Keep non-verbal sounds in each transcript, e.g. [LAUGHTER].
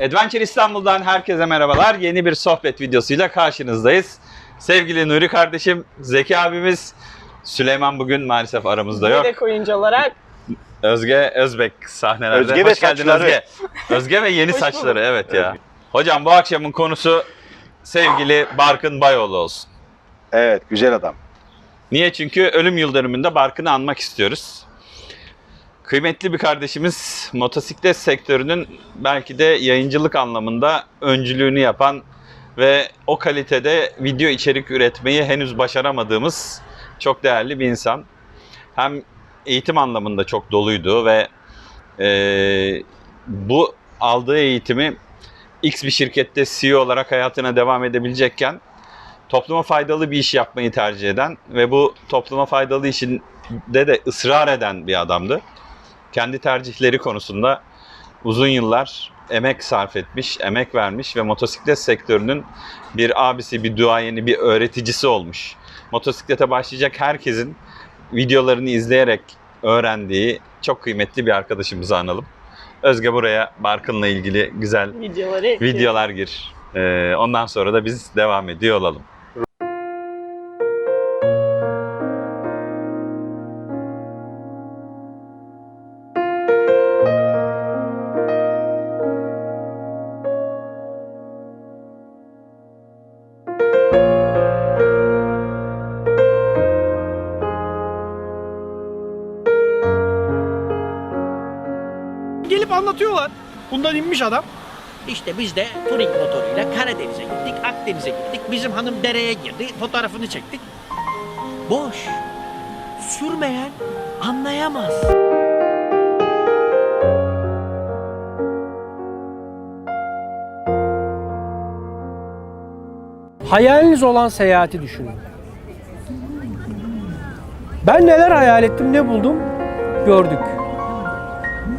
Adventure İstanbul'dan herkese merhabalar. Yeni bir sohbet videosuyla karşınızdayız. Sevgili Nuri kardeşim, Zeki abimiz, Süleyman bugün maalesef aramızda yok. Yedek oyuncu olarak Özge Özbek sahnelerde. Özge ve Hoş geldin saçları. Özge. Özge ve yeni Hoş saçları bulduk. evet ya. Hocam bu akşamın konusu sevgili Barkın Bayoğlu olsun. Evet, güzel adam. Niye? Çünkü ölüm yıl dönümünde Barkın'ı anmak istiyoruz. Kıymetli bir kardeşimiz motosiklet sektörünün belki de yayıncılık anlamında öncülüğünü yapan ve o kalitede video içerik üretmeyi henüz başaramadığımız çok değerli bir insan. Hem eğitim anlamında çok doluydu ve eee, bu aldığı eğitimi X bir şirkette CEO olarak hayatına devam edebilecekken topluma faydalı bir iş yapmayı tercih eden ve bu topluma faydalı işinde de ısrar eden bir adamdı. Kendi tercihleri konusunda uzun yıllar emek sarf etmiş, emek vermiş ve motosiklet sektörünün bir abisi, bir duayeni, bir öğreticisi olmuş. Motosiklete başlayacak herkesin videolarını izleyerek öğrendiği çok kıymetli bir arkadaşımızı analım. Özge buraya Barkın'la ilgili güzel videoları videolar gir. Ee, ondan sonra da biz devam ediyor olalım. Anlatıyorlar. Bundan inmiş adam. İşte biz de touring motoruyla Karadeniz'e gittik, Akdeniz'e gittik. Bizim hanım dereye girdi, fotoğrafını çektik. Boş. Sürmeyen anlayamaz. Hayaliniz olan seyahati düşünün. Ben neler hayal ettim, ne buldum? Gördük.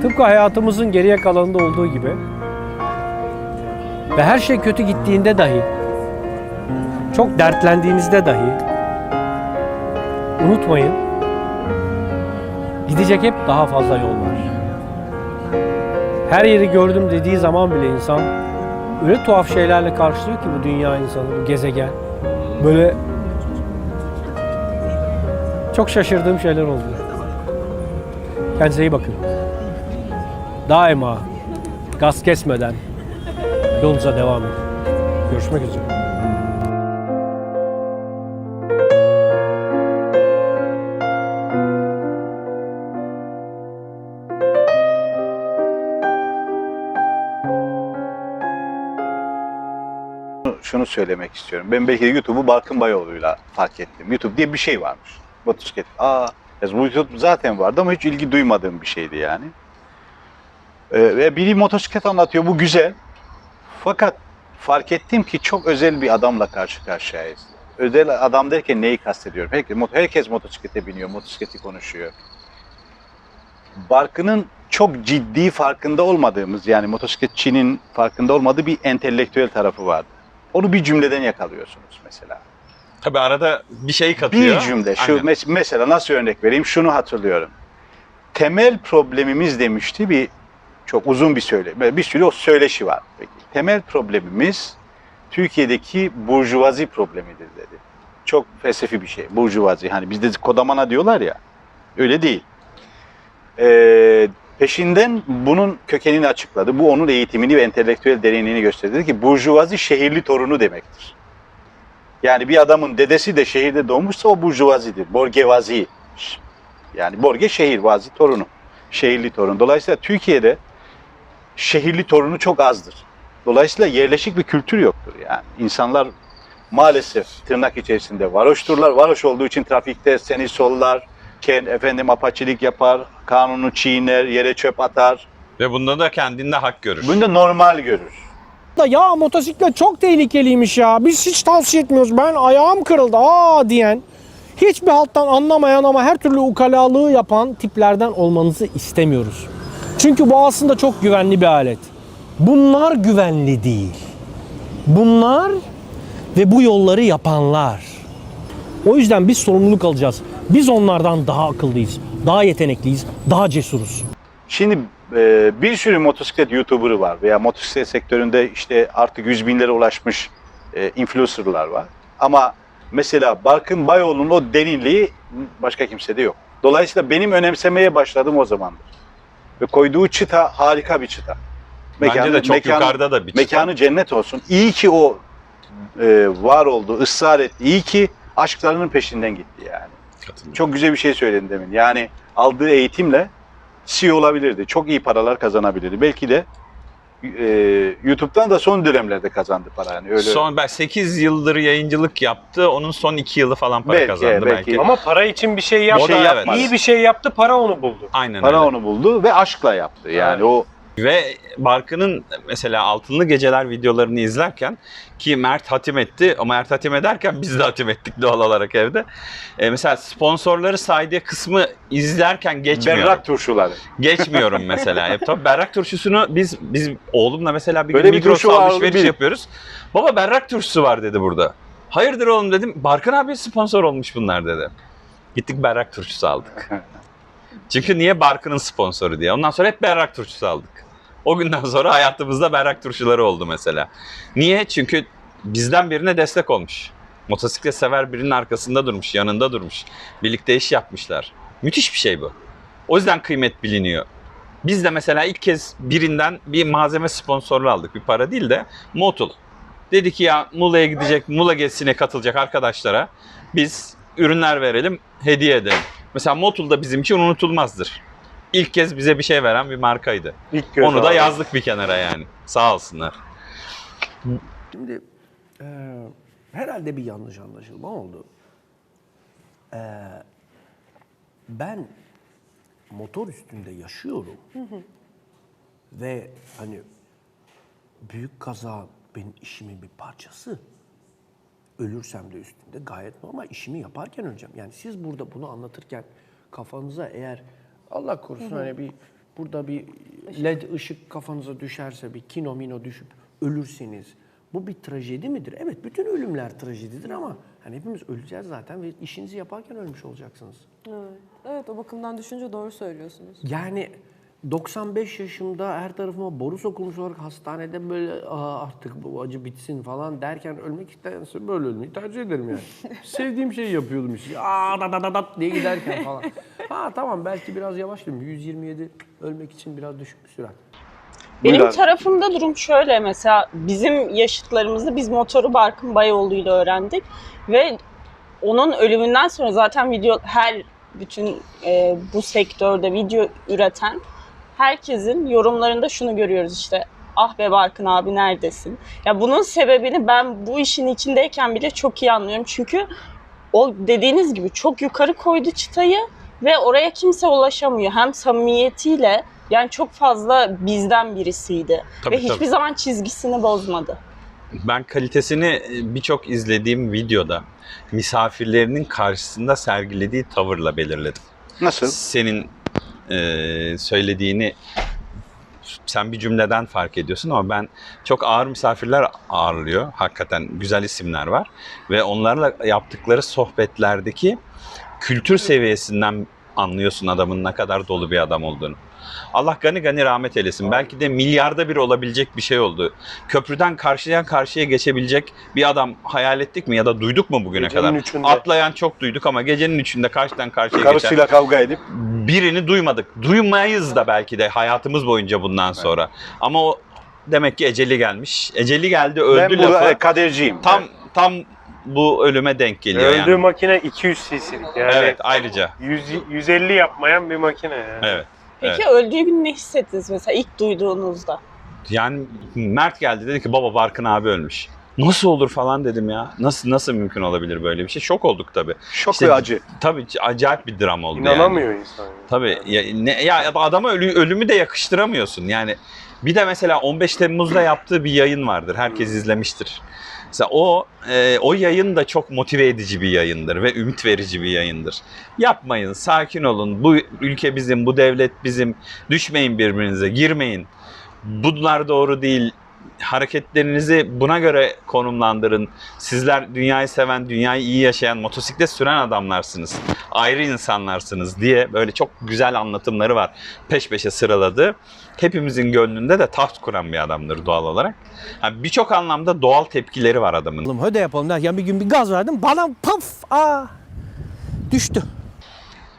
Tıpkı hayatımızın geriye kalanında olduğu gibi. Ve her şey kötü gittiğinde dahi, çok dertlendiğinizde dahi unutmayın. Gidecek hep daha fazla yol var. Her yeri gördüm dediği zaman bile insan öyle tuhaf şeylerle karşılıyor ki bu dünya insanı, bu gezegen. Böyle çok şaşırdığım şeyler oldu. Kendinize iyi bakın. Daima gaz kesmeden yolunuza devam edin. Görüşmek üzere. Şunu söylemek istiyorum. Ben belki YouTube'u Barkın Bayoğlu'yla fark ettim. YouTube diye bir şey varmış. Motosiklet. Aa, ya bu YouTube zaten vardı ama hiç ilgi duymadığım bir şeydi yani. Ee, ve biri motosiklet anlatıyor. Bu güzel. Fakat fark ettim ki çok özel bir adamla karşı karşıyayız. Özel adam derken neyi kastediyorum? Herkes, herkes motosiklete biniyor, motosikleti konuşuyor. Barkın'ın çok ciddi farkında olmadığımız yani motosikletçinin farkında olmadığı bir entelektüel tarafı vardı. Onu bir cümleden yakalıyorsunuz mesela. Tabii arada bir şey katıyor. Bir cümle. Şu mes- mesela nasıl örnek vereyim? Şunu hatırlıyorum. Temel problemimiz demişti bir çok uzun bir söyle. Bir sürü o söyleşi var. Peki. Temel problemimiz Türkiye'deki burjuvazi problemidir dedi. Çok felsefi bir şey. Burjuvazi. Hani bizde kodamana diyorlar ya. Öyle değil. Ee, peşinden bunun kökenini açıkladı. Bu onun eğitimini ve entelektüel derinliğini gösterdi. Ki burjuvazi şehirli torunu demektir. Yani bir adamın dedesi de şehirde doğmuşsa o burjuvazidir. Borgevazi. Yani borge şehir, vazi torunu. Şehirli torun. Dolayısıyla Türkiye'de şehirli torunu çok azdır. Dolayısıyla yerleşik bir kültür yoktur yani. İnsanlar maalesef tırnak içerisinde varoşturlar. Varoş olduğu için trafikte seni sollar, ken, efendim apaçilik yapar, kanunu çiğner, yere çöp atar. Ve bunda da kendinde hak görür. Bunu da normal görür. Da ya motosiklet çok tehlikeliymiş ya. Biz hiç tavsiye etmiyoruz. Ben ayağım kırıldı aa diyen hiçbir halttan anlamayan ama her türlü ukalalığı yapan tiplerden olmanızı istemiyoruz. Çünkü bu aslında çok güvenli bir alet. Bunlar güvenli değil. Bunlar ve bu yolları yapanlar. O yüzden biz sorumluluk alacağız. Biz onlardan daha akıllıyız, daha yetenekliyiz, daha cesuruz. Şimdi e, bir sürü motosiklet YouTuber'ı var veya motosiklet sektöründe işte artık yüz binlere ulaşmış e, influencer'lar var. Ama mesela Barkın Bayoğlu'nun o derinliği başka kimsede yok. Dolayısıyla benim önemsemeye başladım o zamandır. Ve koyduğu çıta harika bir çıta. Bence de çok mekanı- yukarıda da bir çıta. Mekanı cennet olsun. İyi ki o e, var oldu, ısrar etti. İyi ki aşklarının peşinden gitti yani. Çok güzel bir şey söyledin demin. Yani aldığı eğitimle CEO olabilirdi. Çok iyi paralar kazanabilirdi. Belki de e, YouTube'dan da son dönemlerde kazandı para. Yani öyle Son ben 8 yıldır yayıncılık yaptı. Onun son 2 yılı falan para Belki, kazandı belki. belki. Ama para için bir şey da şey evet. yapmadı. İyi bir şey yaptı, para onu buldu. Aynen para öyle. onu buldu ve aşkla yaptı. Yani Evet. o Ve Barkın'ın mesela Altınlı Geceler videolarını izlerken ki Mert hatim etti ama Mert hatim ederken biz de hatim ettik doğal olarak evde. E, mesela sponsorları saydığı kısmı izlerken geçmiyorum. berrak turşuları. Geçmiyorum mesela. E, tabii berrak turşusunu biz biz oğlumla mesela bir Böyle gün bir var, alışveriş bil. yapıyoruz. Baba berrak turşusu var dedi burada. Hayırdır oğlum dedim. Barkın abi sponsor olmuş bunlar dedi. Gittik berrak turşusu aldık. [LAUGHS] Çünkü niye Barkın'ın sponsoru diye. Ondan sonra hep berrak turşusu aldık. O günden sonra hayatımızda berrak turşuları oldu mesela. Niye? Çünkü bizden birine destek olmuş. Motosiklet sever birinin arkasında durmuş, yanında durmuş. Birlikte iş yapmışlar. Müthiş bir şey bu. O yüzden kıymet biliniyor. Biz de mesela ilk kez birinden bir malzeme sponsorluğu aldık. Bir para değil de Motul. Dedi ki ya Muğla'ya gidecek, Muğla gezisine katılacak arkadaşlara biz ürünler verelim, hediye edelim. Mesela Motul da bizim için unutulmazdır. İlk kez bize bir şey veren bir markaydı. İlk göz Onu da yazdık bir kenara yani. Sağ olsunlar. Şimdi eee, herhalde bir yanlış anlaşılma oldu. Eee, ben motor üstünde yaşıyorum. Ve hani büyük kaza benim işimin bir parçası. Ölürsem de üstünde gayet normal. işimi yaparken öleceğim. Yani siz burada bunu anlatırken kafanıza eğer Allah korusun hani bir burada bir led ışık kafanıza düşerse bir kino mino düşüp ölürseniz bu bir trajedi midir? Evet bütün ölümler trajedidir ama hani hepimiz öleceğiz zaten ve işinizi yaparken ölmüş olacaksınız. Evet. evet o bakımdan düşünce doğru söylüyorsunuz. Yani 95 yaşımda her tarafıma boru sokulmuş olarak hastanede böyle Aa, artık bu acı bitsin falan derken ölmek isterse böyle ölmeyi tercih ederim yani. [LAUGHS] Sevdiğim şeyi yapıyordum işte. Aa da da da da diye giderken falan. Ha tamam belki biraz yavaşlayayım. 127 ölmek için biraz düşük bir sürat. Benim Buyur abi. tarafımda durum şöyle mesela bizim yaşıtlarımızda biz motoru Barkın Bayoğlu'yla öğrendik ve onun ölümünden sonra zaten video her bütün e, bu sektörde video üreten herkesin yorumlarında şunu görüyoruz işte ah be Barkın abi neredesin? Ya bunun sebebini ben bu işin içindeyken bile çok iyi anlıyorum. Çünkü o dediğiniz gibi çok yukarı koydu çıtayı ve oraya kimse ulaşamıyor. Hem samimiyetiyle yani çok fazla bizden birisiydi. Tabii, ve hiçbir tabii. zaman çizgisini bozmadı. Ben kalitesini e, birçok izlediğim videoda misafirlerinin karşısında sergilediği tavırla belirledim. Nasıl? Senin e, söylediğini sen bir cümleden fark ediyorsun ama ben çok ağır misafirler ağırlıyor. Hakikaten güzel isimler var. Ve onlarla yaptıkları sohbetlerdeki kültür seviyesinden anlıyorsun adamın ne kadar dolu bir adam olduğunu. Allah gani gani rahmet eylesin. Belki de milyarda bir olabilecek bir şey oldu. Köprüden karşıya karşıya geçebilecek bir adam hayal ettik mi ya da duyduk mu bugüne Gecenin kadar? üçünde. Atlayan çok duyduk ama gecenin üçünde karşıdan karşıya geçen Karısıyla kavga edip birini duymadık. Duymayız da belki de hayatımız boyunca bundan sonra. Ama o demek ki eceli gelmiş. Eceli geldi öldü ben burada lafı. kaderciyim. Tam tam bu ölüme denk geliyor Öldüğü yani. makine 200 cc'lik yani. Evet ayrıca. 100, 150 yapmayan bir makine yani. Evet. Peki öldüğü gün ne hissettiniz mesela ilk duyduğunuzda? Yani Mert geldi dedi ki baba Barkın abi ölmüş. Nasıl olur falan dedim ya. Nasıl nasıl mümkün olabilir böyle bir şey? Şok olduk tabii. Şok İşte- ve acı. Tabii acayip bir dram oldu yani. İnanamıyor insan. yani. Tabii ya, ne, ya adama ölü, ölümü de yakıştıramıyorsun. Yani bir de mesela 15 Temmuz'da yaptığı bir yayın vardır. Herkes izlemiştir. Mesela o e, o yayın da çok motive edici bir yayındır ve ümit verici bir yayındır. Yapmayın, sakin olun. Bu ülke bizim, bu devlet bizim. Düşmeyin birbirinize, girmeyin. Bunlar doğru değil. Hareketlerinizi buna göre konumlandırın. Sizler dünyayı seven, dünyayı iyi yaşayan, motosiklet süren adamlarsınız. Ayrı insanlarsınız diye böyle çok güzel anlatımları var. Peş peşe sıraladı. Hepimizin gönlünde de taht kuran bir adamdır doğal olarak. Yani Birçok anlamda doğal tepkileri var adamın. Yapalım, höde yapalım derken bir gün bir gaz verdim. Bana paf aa düştü.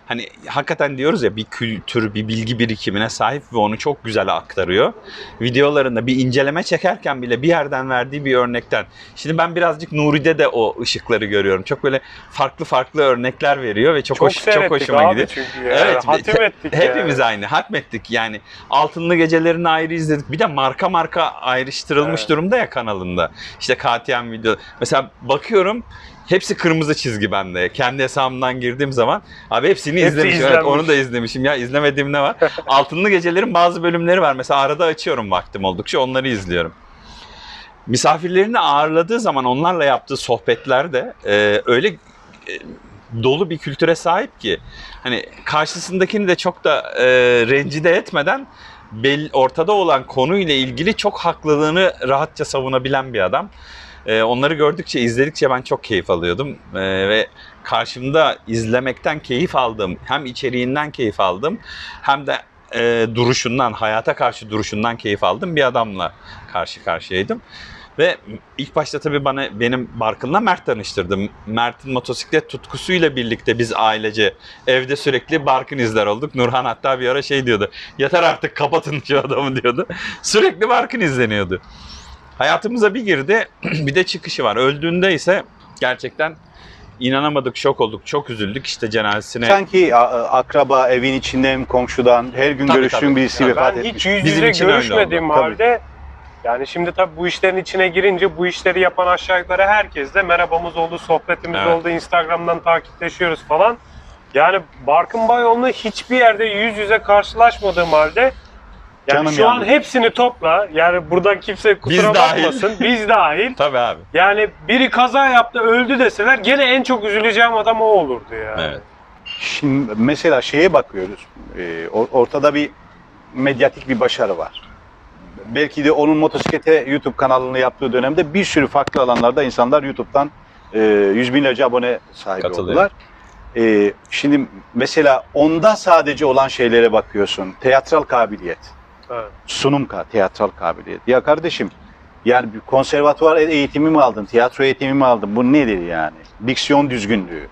Hani hakikaten diyoruz ya bir kültür, bir bilgi birikimine sahip ve onu çok güzel aktarıyor. Videolarında bir inceleme çekerken bile bir yerden verdiği bir örnekten. Şimdi ben birazcık Nuri'de de o ışıkları görüyorum. Çok böyle farklı farklı örnekler veriyor ve çok, Çok hoş, çok hoşuma abi gidiyor. çünkü ya. Evet, Hatim ettik Hepimiz yani. aynı. Hatmettik yani. Altınlı gecelerini ayrı izledik. Bir de marka marka ayrıştırılmış Evet. durumda ya kanalında. İşte KTM video. Mesela bakıyorum hepsi kırmızı çizgi bende. Kendi hesabımdan girdiğim zaman abi hepsini Hepsi izlemişim. Evet, onu da izlemişim ya. izlemediğim ne var? [LAUGHS] Altınlı gecelerin bazı bölümleri var. Mesela arada açıyorum vaktim oldukça onları izliyorum. Misafirlerini ağırladığı zaman onlarla yaptığı sohbetler de e, öyle e, dolu bir kültüre sahip ki hani karşısındakini de çok da e, rencide etmeden bel, ortada olan konuyla ilgili çok haklılığını rahatça savunabilen bir adam. E, onları gördükçe, izledikçe ben çok keyif alıyordum E, ve karşımda izlemekten keyif aldım. Hem içeriğinden keyif aldım hem de e, duruşundan, hayata karşı duruşundan keyif aldım bir adamla karşı karşıyaydım. Ve ilk başta tabii bana benim Barkın'la Mert tanıştırdı. Mert'in motosiklet tutkusuyla birlikte biz ailece evde sürekli Barkın izler olduk. Nurhan hatta bir ara şey diyordu. Yeter artık kapatın şu adamı diyordu. [LAUGHS] Sürekli Barkın izleniyordu. Hayatımıza bir girdi. [CLEARS THROAT] bir de çıkışı var. Öldüğünde ise gerçekten inanamadık, şok olduk, çok üzüldük. İşte cenazesine Sanki a- akraba, evin içinden, komşudan, her gün Tabii, görüştüğün tabii. birisi Ya vefat ben etmiş. hiç yüz Bizim yüze görüşmediğim halde yani şimdi tabii bu işlerin içine girince bu işleri yapan aşağı yukarı herkesle merhabamız oldu, sohbetimiz Evet. oldu, Instagram'dan takipleşiyoruz falan. Yani Barkın Bayoğlu'nu hiçbir yerde yüz yüze karşılaşmadığım halde yani Canım şu an yandı. hepsini topla. Yani buradan kimse kusura Biz dahil. bakmasın. Biz dahil. [LAUGHS] Tabii abi. Yani biri kaza yaptı öldü deseler gene en çok üzüleceğim adam o olurdu ya. Evet. Şimdi mesela şeye bakıyoruz. Ee, or- ortada bir medyatik bir başarı var. Belki de onun motosiklete YouTube kanalını yaptığı dönemde bir sürü farklı alanlarda insanlar YouTube'dan e, yüz binlerce abone sahibi Katılıyorum. oldular. Ee, şimdi mesela onda sadece olan şeylere bakıyorsun. Teatral kabiliyet, Evet. sunum ka teatral kabiliyet. Ya kardeşim yani bir konservatuvar eğitimi mi aldın, tiyatro eğitimi mi aldın? Bu nedir yani? Diksiyon düzgünlüğü.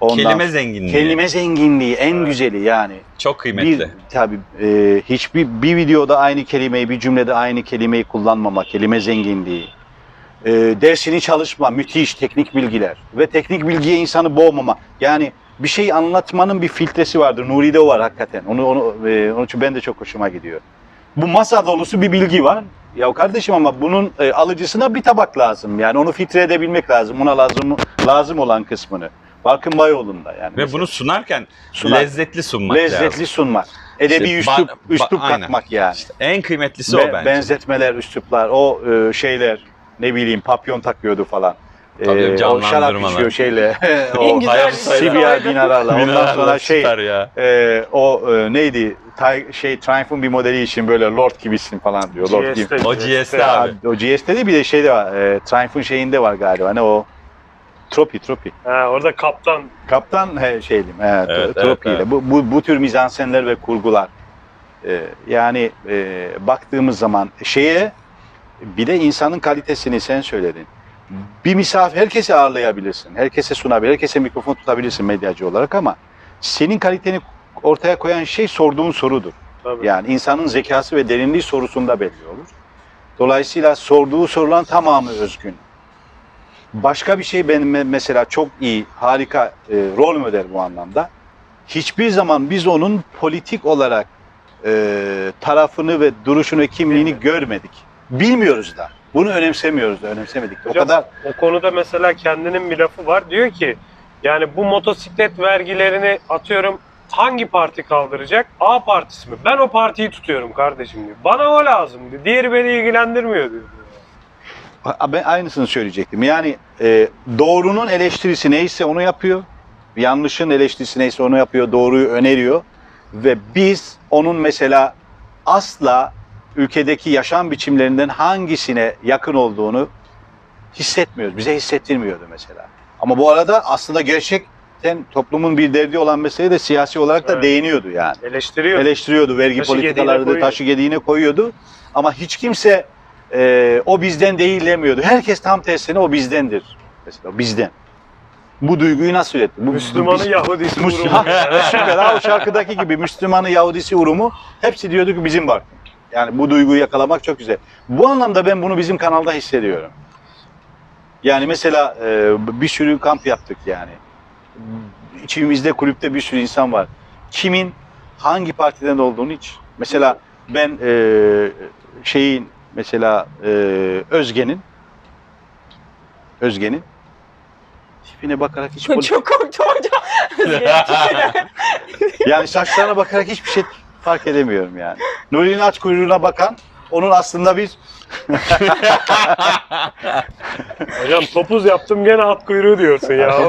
Ondan Kelime zenginliği. Kelime zenginliği en Evet. güzeli yani. Çok kıymetli. Bir tabii e, hiçbir bir videoda aynı kelimeyi, bir cümlede aynı kelimeyi kullanmama, kelime zenginliği. E, dersini çalışma, müthiş teknik bilgiler ve teknik bilgiye insanı boğmama. Yani bir şey anlatmanın bir filtresi vardır. Nuri'de o var hakikaten. Onu onu e, onun için ben de çok hoşuma gidiyor. Bu masa dolusu bir bilgi var. Ya kardeşim ama bunun e, alıcısına bir tabak lazım. Yani onu filtre edebilmek lazım. Ona lazım lazım olan kısmını. Barkın Bayoğlu'nda yani. Ve mesela. bunu sunarken Sunar. lezzetli sunmak lezzetli lazım. sunmak. Edebi İşte üslup, ba- ba- üslup aynen. katmak yani. İşte en kıymetlisi Be- o bence. benzetmeler, üsluplar, o e, şeyler, ne bileyim papyon takıyordu falan. Tabii, E, o şarap içiyor şeyle. [LAUGHS] [LAUGHS] En o. CBR binalarla. Ondan sonra şey, ya. e, o e, neydi? Tay- şey Triumph'un bir modeli için böyle Lord gibisin falan diyor. Lord gibi. O GS'te abi. Abi, o GS'te de bir de şey de var. E, Triumph'un şeyinde var galiba. Ne o? Tropi, Tropi. Ha, orada kaptan Kaptan he, şeydim. Evet, Evet, Tropi evet, ile. Bu, bu, bu tür mizansenler ve kurgular. e, yani e, baktığımız zaman şeye bir de insanın kalitesini sen söyledin. Bir misafir herkesi ağırlayabilirsin. Herkese sunabilir, herkese mikrofon tutabilirsin medyacı olarak ama senin kaliteni ortaya koyan şey sorduğun sorudur. tabii. Yani insanın zekası ve derinliği sorusunda belli olur. Dolayısıyla sorduğu soruların tamamı özgün. Başka bir şey benim me- mesela çok iyi, harika e, rol model bu anlamda. Hiçbir zaman biz onun politik olarak e, tarafını ve duruşunu ve kimliğini görmedik. Bilmiyoruz da. Bunu önemsemiyoruz da, önemsemedik. de. O Hocam, kadar O konuda mesela kendinin bir lafı var. Diyor ki yani bu motosiklet vergilerini atıyorum hangi parti kaldıracak? A partisi mi? Ben o partiyi tutuyorum kardeşim diyor. Bana o lazım diyor. Diğeri beni ilgilendirmiyor diyor. Ben aynısını söyleyecektim. Yani e, doğrunun eleştirisi neyse onu yapıyor. Yanlışın eleştirisi neyse onu yapıyor. Doğruyu öneriyor. Ve biz onun mesela asla ülkedeki yaşam biçimlerinden hangisine yakın olduğunu hissetmiyoruz. Bize hissettirmiyordu mesela. Ama bu arada aslında gerçekten toplumun bir derdi olan meseleye de siyasi olarak da Evet. değiniyordu yani. Eleştiriyor. Eleştiriyordu, vergi Taşı politikalarını taşı gediğine koyuyordu. Ama hiç kimse e, o bizden değil demiyordu. Herkes tam tersine o bizdendir. Mesela bizden. Bu duyguyu nasıl üretti? Bu, Müslümanı biz- Yahudisi Müslüman, vurumu. süper o şarkıdaki gibi Müslümanı Yahudisi urumu hepsi diyordu ki bizim var. Yani bu duyguyu yakalamak çok güzel. Bu anlamda ben bunu bizim kanalda hissediyorum. Yani mesela e, bir sürü kamp yaptık yani. İçimizde kulüpte bir sürü insan var. Kimin hangi partiden olduğunu hiç. Mesela ben e, şeyin mesela e, Özge'nin Özge'nin tipine bakarak hiç [LAUGHS] Çok korktum hocam. [LAUGHS] yani saçlarına bakarak hiçbir şey fark edemiyorum yani. Nuri'nin aç kuyruğuna bakan onun aslında bir [LAUGHS] Hocam topuz yaptım gene at kuyruğu diyorsun ya. [LAUGHS]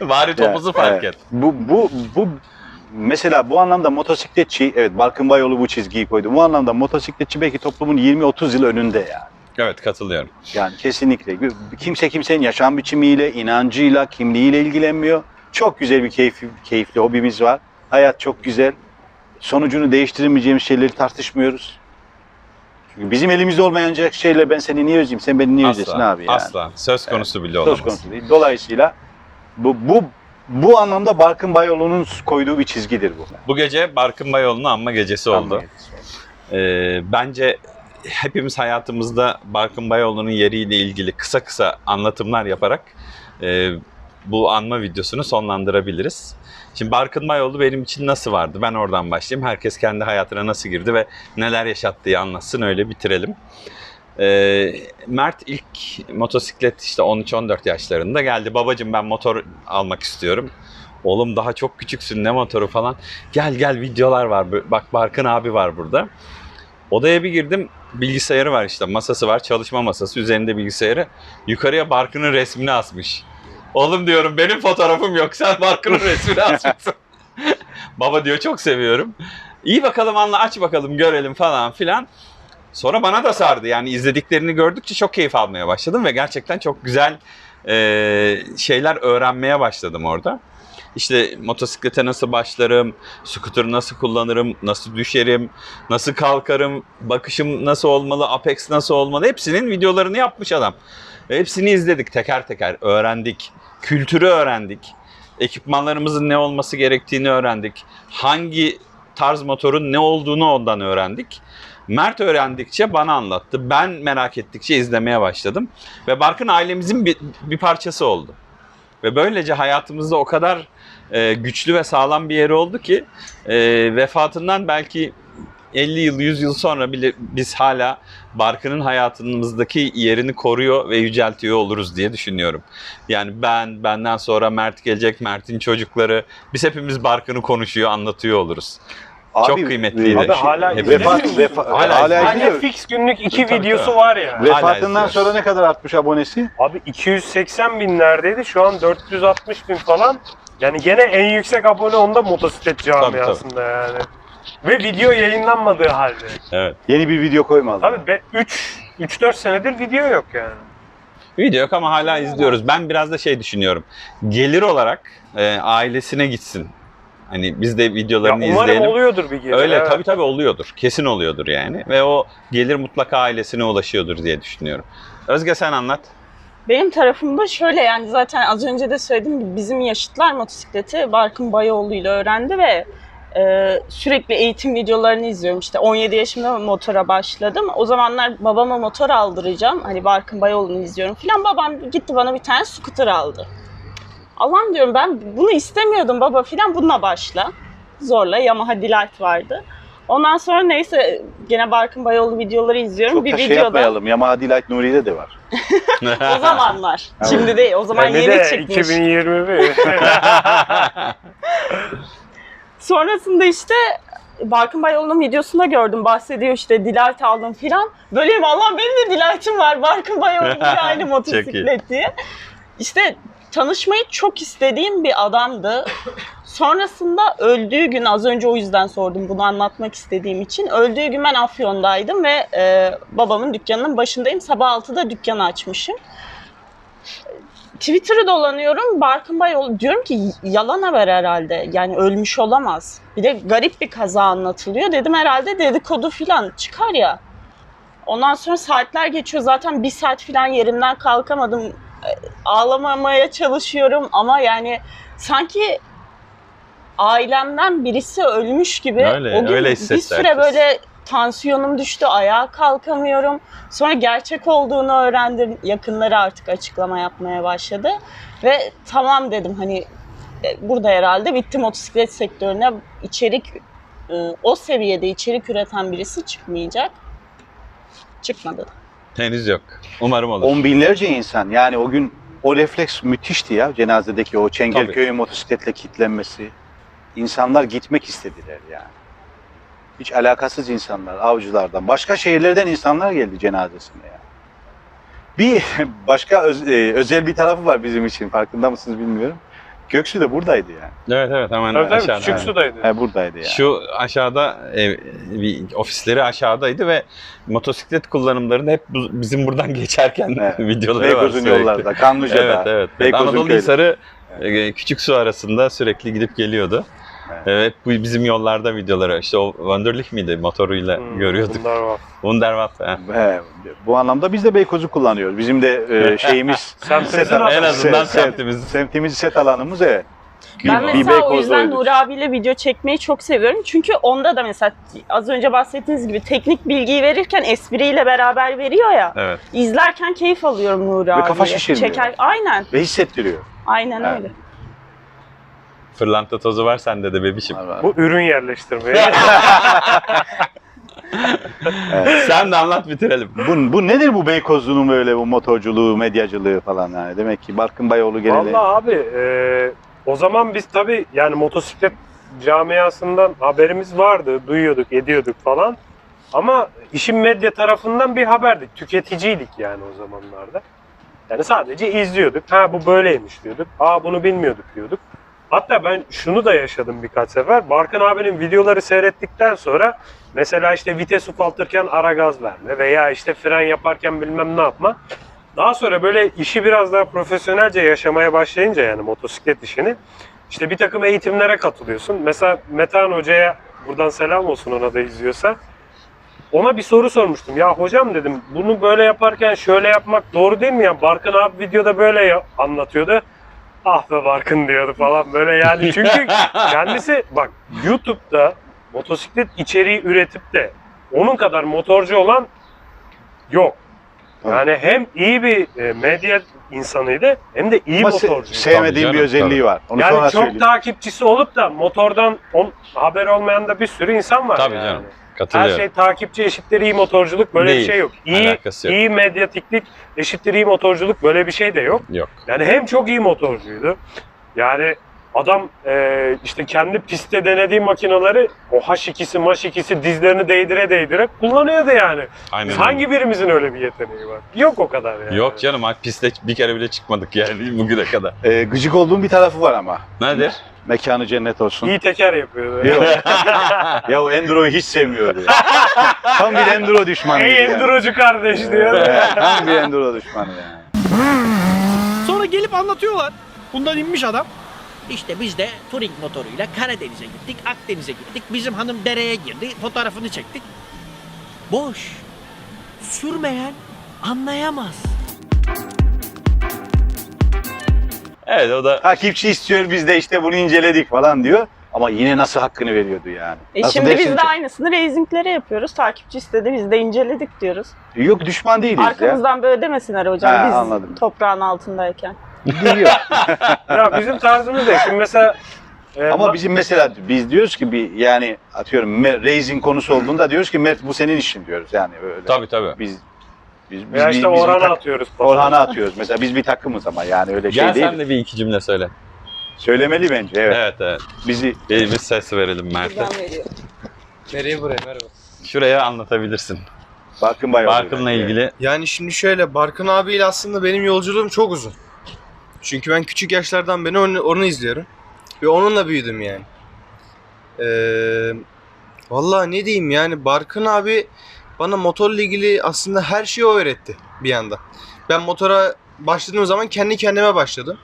Bari topuzu fark Evet. et. Bu, bu, bu mesela bu anlamda motosikletçi, evet Barkın Bayoğlu bu çizgiyi koydu. Bu anlamda motosikletçi belki toplumun 20-30 yıl önünde yani. Evet katılıyorum. Yani kesinlikle. Kimse kimsenin yaşam biçimiyle, inancıyla, kimliğiyle ilgilenmiyor. Çok güzel bir keyifli, keyifli hobimiz var. Hayat çok güzel. Sonucunu değiştiremeyeceğimiz şeyleri tartışmıyoruz. Çünkü bizim elimizde olmayacak şeyle ben seni niye özleyeyim, sen beni niye özlesin Asla. abi yani. Asla. Söz konusu bile olamaz. Söz konusu değil. Dolayısıyla bu, bu, bu anlamda Barkın Bayoğlu'nun koyduğu bir çizgidir bu. Bu gece Barkın Bayoğlu'nun anma gecesi oldu. Ee, bence hepimiz hayatımızda Barkın Bayoğlu'nun yeriyle ilgili kısa kısa anlatımlar yaparak e, bu anma videosunu sonlandırabiliriz. Şimdi Barkın Bayoğlu benim için nasıl vardı? Ben oradan başlayayım. Herkes kendi hayatına nasıl girdi ve neler yaşattığı anlatsın öyle bitirelim. Ee, Mert ilk motosiklet işte 13-14 yaşlarında geldi. Babacım ben motor almak istiyorum. Oğlum daha çok küçüksün ne motoru falan. Gel gel videolar var. Bak Barkın abi var burada. Odaya bir girdim. Bilgisayarı var işte. Masası var. Çalışma masası. Üzerinde bilgisayarı. Yukarıya Barkın'ın resmini asmış. Oğlum diyorum benim fotoğrafım yok. Sen Barkın'ın [LAUGHS] resmini asmışsın. Baba diyor çok seviyorum. İyi bakalım anla aç bakalım görelim falan filan. Sonra bana da sardı. Yani izlediklerini gördükçe çok keyif almaya başladım ve gerçekten çok güzel e, şeyler öğrenmeye başladım orada. İşte motosiklete nasıl başlarım, scooter nasıl kullanırım, nasıl düşerim, nasıl kalkarım, bakışım nasıl olmalı, apex nasıl olmalı hepsinin videolarını yapmış adam. Hepsini izledik teker teker, öğrendik, kültürü öğrendik, ekipmanlarımızın ne olması gerektiğini öğrendik, hangi tarz motorun ne olduğunu ondan öğrendik. Mert öğrendikçe bana anlattı. Ben merak ettikçe izlemeye başladım. Ve Barkın ailemizin bir, bir parçası oldu. Ve böylece hayatımızda o kadar e, güçlü ve sağlam bir yeri oldu ki e, vefatından belki 50 yıl, 100 yıl sonra bile biz hala Barkın'ın hayatımızdaki yerini koruyor ve yüceltiyor oluruz diye düşünüyorum. Yani ben, benden sonra Mert gelecek, Mert'in çocukları, biz hepimiz Barkın'ı konuşuyor, anlatıyor oluruz. Çok kıymetliydi. Abi hala şey, vefat, vefa, Hala hala. Hani izliyor. fix günlük iki Tabii, videosu tabii. var ya. Vefatından sonra ne kadar artmış abonesi? Abi 280 binlerdeydi şu an 460 bin falan. Yani gene en yüksek abone onda motosiklet camiasında yani. Ve video yayınlanmadığı halde. Evet. Yeni bir video koymadı. Abi be 3 3-4 senedir video yok yani. Video yok ama hala izliyoruz. Ben biraz da şey düşünüyorum. Gelir olarak e, ailesine gitsin. Hani biz de Ya videolarını umarım izleyelim. oluyordur bir gelir. Öyle evet. tabii tabii oluyordur. Kesin oluyordur yani. Ve o gelir mutlaka ailesine ulaşıyordur diye düşünüyorum. Özge sen anlat. Benim tarafımda şöyle yani zaten az önce de söylediğim gibi bizim yaşıtlar motosikleti Barkın Bayoğlu ile öğrendi ve e, sürekli eğitim videolarını izliyorum. İşte 17 yaşımda motora başladım. O zamanlar babama motor aldıracağım. Hani Barkın Bayoğlu'nu izliyorum filan. Babam gitti bana bir tane scooter aldı. Allah'ım diyorum ben bunu istemiyordum baba filan bununla başla. Zorla Yamaha Delight vardı. Ondan sonra neyse gene Barkın Bayoğlu videoları izliyorum. Çok bir da şey videoda yapmayalım. Yamaha Delight Nuri'de de var. [LAUGHS] o zamanlar. Şimdi değil. O zaman Yani yeni de çıkmış. 2021. [LAUGHS] Sonrasında işte Barkın Bayoğlu'nun videosunda gördüm. Bahsediyor işte Delight aldım filan. Böyleyim Allah benim de Delight'ım var. Barkın Bayoğlu ile aynı motosiklet diye. İşte tanışmayı çok istediğim bir adamdı. Sonrasında öldüğü gün az önce o yüzden sordum bunu anlatmak istediğim için. Öldüğü gün ben Afyon'daydım ve e, babamın dükkanının başındayım. Sabah 6'da dükkanı açmışım. Twitter'ı dolanıyorum. Barkın Bayoğlu diyorum ki yalan haber herhalde. Yani ölmüş olamaz. Bir de garip bir kaza anlatılıyor. Dedim herhalde dedikodu falan çıkar ya. Ondan sonra saatler geçiyor. Zaten bir saat falan yerimden kalkamadım. E, Ağlamamaya çalışıyorum ama yani sanki ailemden birisi ölmüş gibi. Öyle, o gün öyle bir süre herkes. böyle tansiyonum düştü, ayağa kalkamıyorum. Sonra gerçek olduğunu öğrendim. Yakınları artık açıklama yapmaya başladı. Ve tamam dedim hani e, burada herhalde bitti motosiklet sektörüne içerik e, o seviyede içerik üreten birisi çıkmayacak. Çıkmadı. Henüz yok. Umarım olur. On binlerce insan yani o gün o refleks müthişti ya cenazedeki o Çengelköy'ün motosikletle kilitlenmesi. İnsanlar gitmek istediler yani. Hiç alakasız insanlar, avcılardan, başka şehirlerden insanlar geldi cenazesine ya. Bir [LAUGHS] başka öz- e, özel bir tarafı var bizim için farkında mısınız bilmiyorum. Göksu da buradaydı yani. Evet evet hemen Tabii tabii aşağıda. küçük sudaydı. He, buradaydı yani. Şu aşağıda ev, bir ofisleri aşağıdaydı ve motosiklet kullanımlarında hep bu- bizim buradan [LAUGHS] geçerken Evet. [LAUGHS] videoları var Beykoz'un yollarda, Kanlıca'da. Evet evet. Beykoz'un Anadolu. Hisarı e, küçük su arasında sürekli gidip geliyordu. Evet. Bu bizim yollarda videoları işte o Wunderlich miydi motoruyla Hmm, görüyorduk. Var. Wunderwaffe. he. Bu anlamda biz de Beykoz'u kullanıyoruz. Bizim de e, [LAUGHS] şeyimiz [LAUGHS] set-. En azından set- set- semtimiz. semtimiz set alanımız evet. Ben Bir- bir mesela o Beykoz'da yüzden oynadık. Nuri abiyle video çekmeyi çok seviyorum. Çünkü onda da mesela az önce bahsettiğiniz gibi teknik bilgiyi verirken espriyle beraber veriyor ya. Evet. İzlerken keyif alıyorum Nuri abiye. kafa şişirmiyor. Çeker, aynen. Ve hissettiriyor. Aynen Evet. öyle. Fırlanta tozu var sende de bebişim. Var, var. Bu ürün yerleştirmeye. [LAUGHS] Sen de anlat bitirelim. Bu, bu nedir bu Beykozlu'nun böyle bu motorculuğu, medyacılığı falan yani. Demek ki Barkın Bayoğlu geleli. Vallahi abi e, o zaman biz tabii yani motosiklet camiasından haberimiz vardı, duyuyorduk, ediyorduk falan. Ama işin medya tarafından bir haberdik. Tüketiciydik yani o zamanlarda. Yani sadece izliyorduk. Ha bu böyleymiş diyorduk. Aa bunu bilmiyorduk diyorduk. Hatta ben şunu da yaşadım birkaç sefer. Barkın abinin videoları seyrettikten sonra mesela işte vites ufaltırken ara gaz verme veya işte fren yaparken bilmem ne yapma. Daha sonra böyle işi biraz daha profesyonelce yaşamaya başlayınca yani motosiklet işini işte bir takım eğitimlere katılıyorsun. Mesela Metehan Hoca'ya buradan selam olsun ona da izliyorsa. Ona bir soru sormuştum. Ya hocam dedim bunu böyle yaparken şöyle yapmak doğru değil mi ya? Barkın abi videoda böyle anlatıyordu. Ah be Barkın diyordu falan böyle yani. Çünkü [LAUGHS] kendisi bak YouTube'da motosiklet içeriği üretip de onun kadar motorcu olan yok. Yani hem iyi bir e, medya insanıydı hem de iyi Ama se- motorcu. sevmediğim Tabii bir canım, özelliği var. Onu Yani sonra çok söyleyeyim. takipçisi olup da motordan on, haber olmayan da bir sürü insan var Tabii yani. canım. Her Katılıyorum. şey takipçi eşittir iyi motorculuk böyle Değil. bir şey yok. İyi, Alakası yok. iyi medyatiklik eşittir iyi motorculuk böyle bir şey de yok. Yok. Yani hem çok iyi motorcuydu. Yani adam e, işte kendi pistte denediği makinaları o H2'si Maş2'si dizlerini değdire değdire kullanıyordu yani. Aynen. Biz öyle. hangi birimizin öyle bir yeteneği var? Yok o kadar yani. Yok canım ha, piste bir kere bile çıkmadık yani [LAUGHS] bugüne kadar. Ee, gıcık olduğum bir tarafı var ama. Nedir? Mekanı cennet olsun. İyi teker yapıyordu. Yok. [LAUGHS] ya o Enduro'yu hiç sevmiyordu. ya. Tam bir Enduro düşmanıydı. Ey yani. endurocu kardeş diyor. Evet, tam bir Enduro düşmanı yani. Sonra gelip anlatıyorlar. Bundan inmiş adam. İşte biz de touring motoruyla Karadeniz'e gittik, Akdeniz'e gittik. Bizim hanım dereye girdi, fotoğrafını çektik. Boş. Sürmeyen anlayamaz. Evet o da Takipçi istiyor biz de işte bunu inceledik falan diyor. Ama yine nasıl hakkını veriyordu yani. E Nasıl şimdi biz de aynısını racinglere yapıyoruz. Takipçi istedi biz de inceledik diyoruz. Yok düşman değiliz ya. Arkamızdan böyle demesinler hocam Ha, biz anladım. toprağın altındayken. Biliyor. [LAUGHS] ya bizim tarzımız da şimdi mesela e, Ama ma- bizim mesela biz diyoruz ki bir yani atıyorum racing konusu olduğunda diyoruz ki Mert bu senin işin diyoruz yani öyle. tabii tabii. Biz biz biz, bir- işte biz Orhan'a tak- atıyoruz. Orhan'a atıyoruz. Mesela biz bir takımız ama yani öyle şey Gel değil. sen de bir iki cümle söyle. Söylemeli bence evet. Evet evet. Bizi Bir, bir ses verelim Mert'e. Nereye buraya merhaba. Şuraya anlatabilirsin. Barkın. Barkın'la ilgili Yani şimdi şöyle Barkın abiyle aslında benim yolculuğum çok uzun. Çünkü ben küçük yaşlardan beri onu, onu izliyorum. Ve onunla büyüdüm yani. Ee, vallahi ne diyeyim yani Barkın abi bana motorla ilgili aslında her şeyi o öğretti bir yanda. Ben motora başladığım zaman kendi kendime başladım.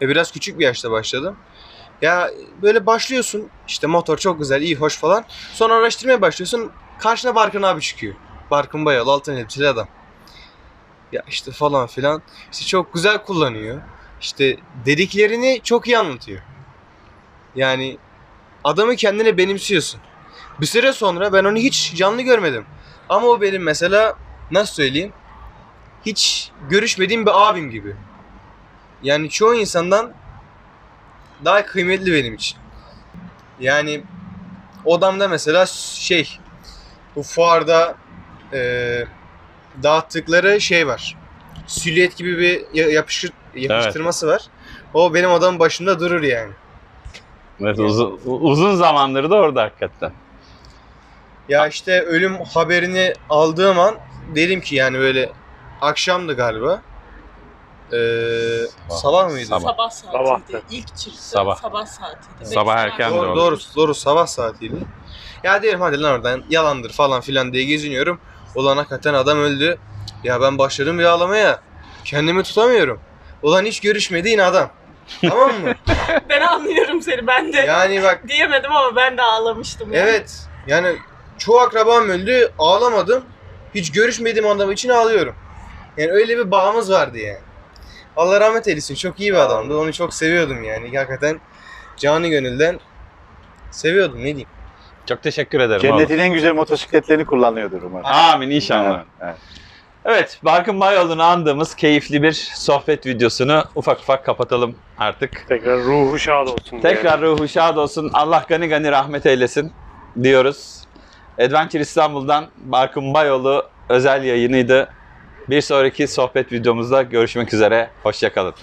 Ve biraz küçük bir yaşta başladım. Ya böyle başlıyorsun işte motor çok güzel iyi hoş falan. Sonra araştırmaya başlıyorsun karşına Barkın abi çıkıyor. Barkın Bayalı altın elbiseli adam. Ya işte falan filan. İşte çok güzel kullanıyor. İşte dediklerini çok iyi anlatıyor. Yani adamı kendine benimsiyorsun. Bir süre sonra ben onu hiç canlı görmedim. Ama o benim mesela nasıl söyleyeyim? Hiç görüşmediğim bir abim gibi. Yani çoğu insandan daha kıymetli benim için. Yani odamda mesela şey bu fuarda eee dağıttıkları şey var. Silüet gibi bir ya- yapışır, yapıştırması var. O benim odamın başında durur yani. Evet, uzun, uzun zamandır da orada hakikaten. Ya işte ölüm haberini aldığım an dedim ki yani böyle akşamdı galiba. Ee, sabah mıydı? Sabah. Sabah saatiydi. Sabahtı. İlk çıktı. Sabah. Sabah saatiydi. Sabah Beş erken. Doğru, doğru. doğru, doğru sabah saatiydi. Ya dedim hadi lan oradan yalandır falan filan diye geziniyorum. Ulan hakikaten adam öldü. Ya ben başladım bir ağlamaya. Kendimi tutamıyorum. Ulan hiç görüşmedi yine adam. Tamam mı? [LAUGHS] Ben anlıyorum seni ben de. Yani bak Diyemedim ama ben de ağlamıştım. yani. evet yani çoğu akrabam öldü ağlamadım. Hiç görüşmediğim adam için ağlıyorum. Yani öyle bir bağımız vardı yani. Allah rahmet eylesin çok iyi bir adamdı. Onu çok seviyordum yani. Hakikaten canı gönülden seviyordum ne diyeyim. Çok teşekkür ederim. Cennetin en güzel motosikletlerini kullanıyordur umarım. Amin inşallah. Evet, evet. Evet, Barkın Bayoğlu'nu andığımız keyifli bir sohbet videosunu ufak ufak kapatalım artık. Tekrar ruhu şad olsun. diye. Tekrar ruhu şad olsun. Allah gani gani rahmet eylesin diyoruz. Adventure İstanbul'dan Barkın Bayoğlu özel yayınıydı. Bir sonraki sohbet videomuzda görüşmek üzere. Hoşçakalın.